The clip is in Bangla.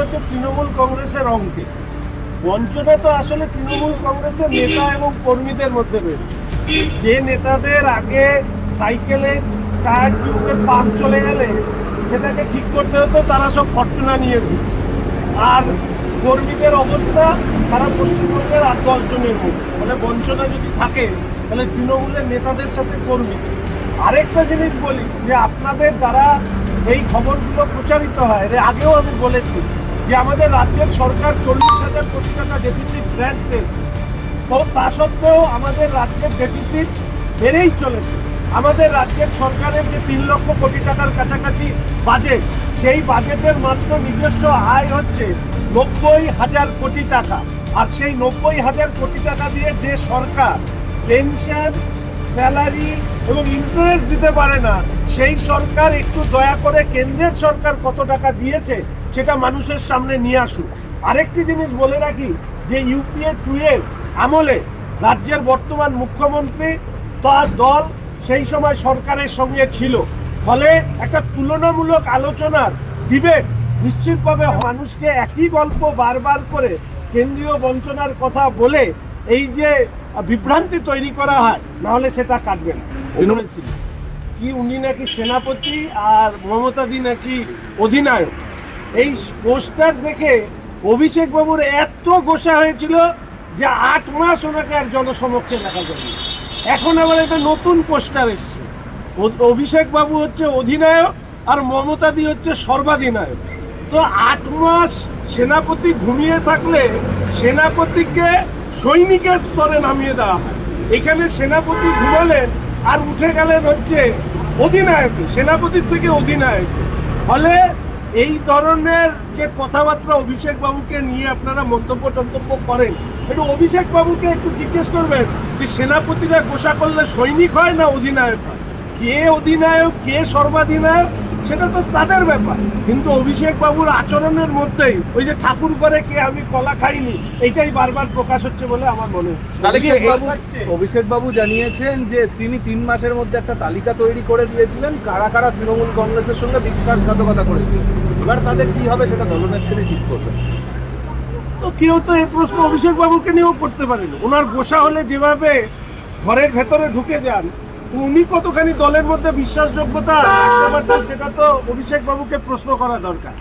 হচ্ছে তৃণমূল কংগ্রেসের অঙ্কে। বঞ্চনা তো আসলে তৃণমূল কংগ্রেসের নেতা এবং কর্মীদের মধ্যে রয়েছে। যে নেতাদের আগে সাইকেলে টায়ার টিউবের পাম্প চলে গেলে সেটাকে ঠিক করতে হতো, তারা সব ফরচুনা নিয়ে ঘুরছে। আর কর্মীদের অবস্থা তারা পশ্চিমবঙ্গের আর দশজনের মধ্যে। মানে বঞ্চনা যদি থাকে, তাহলে তৃণমূলের নেতাদের সাথে কর্মী। আরেকটা জিনিস বলি, যে আপনাদের দ্বারা এই খবরগুলো প্রচারিত হয়, এর আগেও আমি বলেছি যে আমাদের রাজ্যের সরকার চল্লিশ হাজার কোটি টাকা ডেফিসিট গ্র্যান্ট পেয়েছে। তো তা সত্ত্বেও আমাদের রাজ্যের ডেফিসিট বেড়েই চলেছে। আমাদের রাজ্যের সরকারের যে তিন লক্ষ কোটি টাকার কাছাকাছি বাজেট সেই বাজেটের মাত্র নিজস্ব আয় হচ্ছে নব্বই হাজার কোটি টাকা। আর সেই নব্বই হাজার কোটি টাকা দিয়ে যে সরকার পেনশন স্যালারি এবং ইন্টারেস্ট দিতে পারে না। সেই সরকার একটু দয়া করে কেন্দ্রের সরকার কত টাকা দিয়েছে সেটা মানুষের সামনে নিয়ে আসুক। আরেকটি জিনিস বলে রাখি যে ইউপিএ টু এর আমলে রাজ্যের বর্তমান মুখ্যমন্ত্রী তার দল সেই সময় সরকারের সঙ্গে ছিল। ফলে একটা তুলনামূলক আলোচনার ডিবেট নিশ্চিতভাবে মানুষকে একই গল্প বারবার করে কেন্দ্রীয় বঞ্চনার কথা বলে এই যে বিভ্রান্তি তৈরি করা হয় নাহলে সেটা কাটবে না। ছিল। কি উনি নাকি সেনাপতি আর মমতাদি নাকি অধিনায়ক? এই পোস্টার দেখে অভিষেক বাবুর এত গোসা হয়েছিল যে আট মাস ওনাকে আর জনসমক্ষে দেখা যাবে এখন আবার একটা নতুন পোস্টার এসছে। অভিষেক বাবু হচ্ছে অধিনায়ক আর মমতাদি হচ্ছে সর্বাধিনায়ক। তো আট মাস সেনাপতি ঘুমিয়ে থাকলে সেনাপতিকে সৈনিকের স্তরে নামিয়ে দেওয়া হয়। এখানে সেনাপতি ঘুমালেন আর উঠে গেলেন হচ্ছে অধিনায়ক। সেনাপতির থেকে অধিনায়ক। ফলে এই ধরনের যে কথাবার্তা অভিষেক বাবুকে নিয়ে আপনারা মন্তব্য টন্তব্য করেন, একটু অভিষেক বাবুকে একটু জিজ্ঞেস করবেন যে সেনাপতিরা গোসা করলে সৈনিক হয় না অধিনায়ক হয়? কে অধিনায়ক, কে সর্বাধিনায়ক? সেটা তো তাদের ব্যাপার। কিন্তু অভিষেক বাবুর আচরণের মধ্যেই ওই যে ঠাকুর করে কে আমি কলা খাইনি এইটাই বারবার প্রকাশ হচ্ছে বলে আমার মনে অভিষেক বাবু জানিয়েছেন যে তিনি তিন মাসের মধ্যে একটা তালিকা তৈরি করে দিয়েছিলেন কারা কারা তৃণমূল কংগ্রেসের সঙ্গে বিশ্বাসঘাতকতা করেছিল এবার তাদের কি হবে সেটা দলনেত্রী ঠিক করবেন। তো কেউ তো এই প্রশ্ন অভিষেক বাবুকে নিয়েও করতে পারেন। ওনার গোসা হলে যেভাবে ঘরের ভেতরে ঢুকে যান উনি কতখানি দলের মধ্যে বিশ্বাসযোগ্যতা? সেটা তো অভিষেক বাবুকে প্রশ্ন করা দরকার।